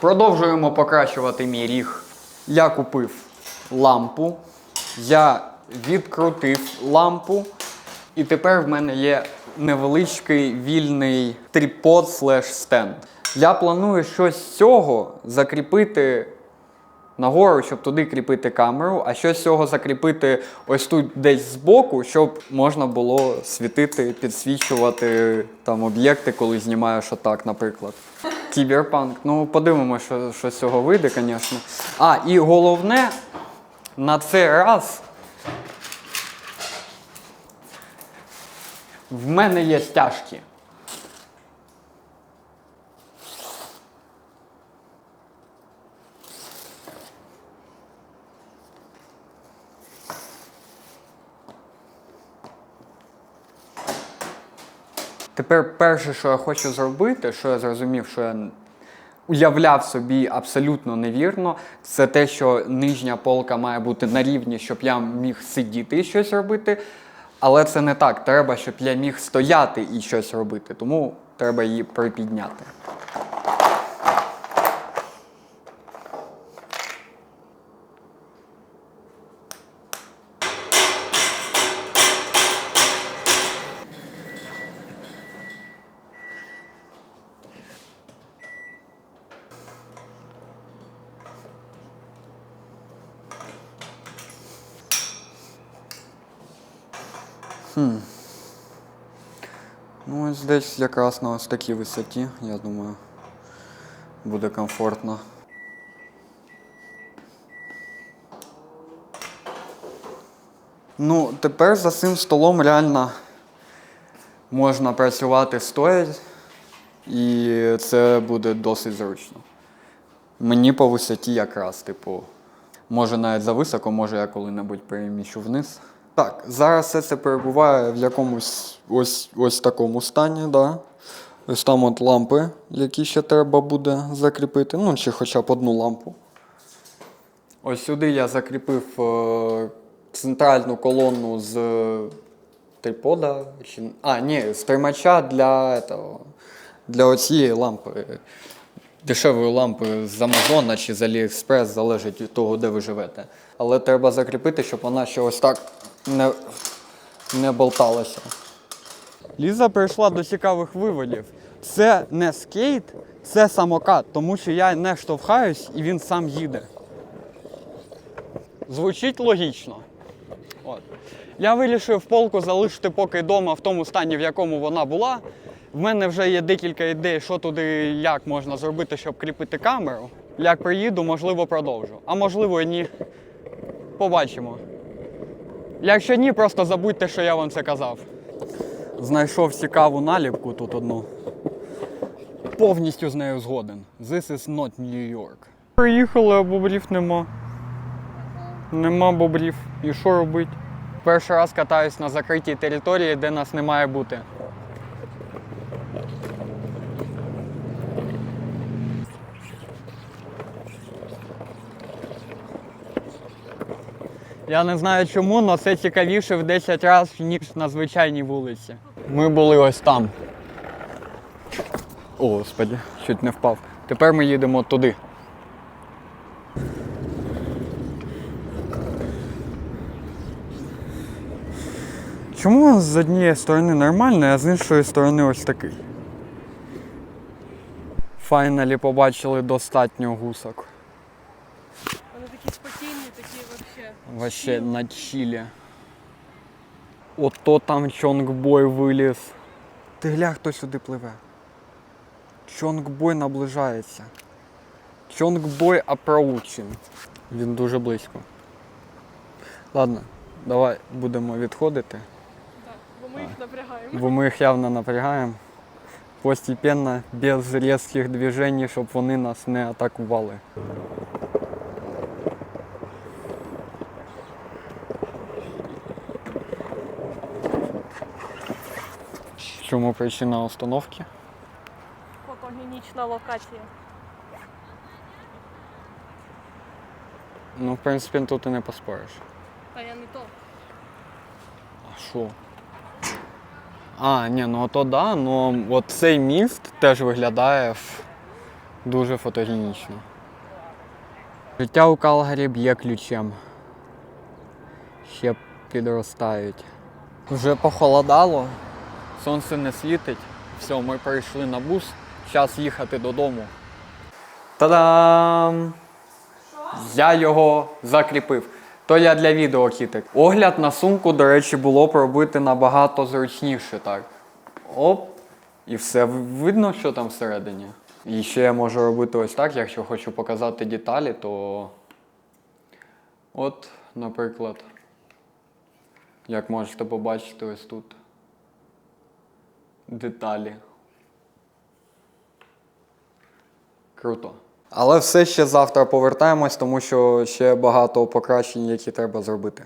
Продовжуємо покращувати мій ріг. Я купив лампу, я відкрутив лампу, і тепер в мене є невеличкий вільний тріпод слеш стенд. Я планую щось з цього закріпити нагору, щоб туди кріпити камеру, а щось з цього закріпити ось тут десь збоку, щоб можна було світити, підсвічувати там об'єкти, коли знімаєш отак, наприклад. Кіберпанк. Ну, подивимося, що, що з цього вийде, звісно. А, і головне, на цей раз в мене є стяжки. Тепер перше, що я хочу зробити, що я зрозумів, що я уявляв собі абсолютно невірно, це те, що нижня полка має бути на рівні, щоб я міг сидіти і щось робити. Але це не так. Треба, щоб я міг стояти і щось робити. Тому треба її припідняти. Ну, ось десь якраз на ось такій висоті, я думаю, буде комфортно. Ну, тепер за цим столом реально можна працювати стоя, і це буде досить зручно. Мені по висоті якраз, типу, може навіть за високо, може я коли-небудь переміщу вниз. Так, зараз все це перебуває в якомусь ось, ось такому стані, да. Ось там от лампи, які ще треба буде закріпити. Ну, чи хоча б одну лампу. Ось сюди я закріпив е, центральну колону з трипода. А, ні, з тримача для, этого, для оцієї лампи. Дешевої лампи з Амазона чи з Aliexpress, залежить від того, де ви живете. Але треба закріпити, щоб вона ще ось так не, не болталася. Ліза прийшла до цікавих виводів. Це не скейт, це самокат, тому що я не штовхаюсь і він сам їде. Звучить логічно. От. Я вирішив полку залишити поки вдома в тому стані, в якому вона була. В мене вже є декілька ідей, що туди як можна зробити, щоб кріпити камеру. Як приїду, можливо, продовжу. А можливо, і ні. Побачимо. Якщо ні, просто забудьте, що я вам це казав. Знайшов цікаву наліпку тут одну. Повністю з нею згоден. This is not New York. Приїхали, а бобрів нема. Нема бобрів. І що робити? Перший раз катаюсь на закритій території, де нас не має бути. Я не знаю чому, але це цікавіше в 10 разів, ніж на звичайній вулиці. Ми були ось там. О, господи, чуть не впав. Тепер ми їдемо туди. Чому з однієї сторони нормальний, а з іншої сторони ось такий? Файналі побачили достатньо гусок. Вообще. На чилі. Ото там Чонгбой виліз. Ти гля, хто сюди пливе. Чонгбой наближається. Чонгбой approaching. Він дуже близько. Ладно, давай будемо відходити, Так, бо ми їх напрягаємо. бо ми їх явно напрягаємо. Постепенно, без різких движень, щоб вони нас не атакували. Чому причина остановки? Фотогенічна локація. Ну, в принципі, тут і не поспориш. Та я не то. А що? А, ні, ну то да, ну от цей міст теж виглядає в Дуже фотогенічно. Життя у Калгарі б'є ключем. Ще підростають. Вже похолодало, сонце не світить. Все, ми перейшли на бус. Час їхати додому. Та-дам! Я його закріпив. То я для відео кітик. Огляд на сумку, до речі, було б робити набагато зручніше так. Оп. І все видно, що там всередині. І ще я можу робити ось так, якщо хочу показати деталі, то. От, наприклад, як можете побачити ось тут. Деталі. Круто. Але все ще завтра повертаємось, тому що ще багато покращень, які треба зробити.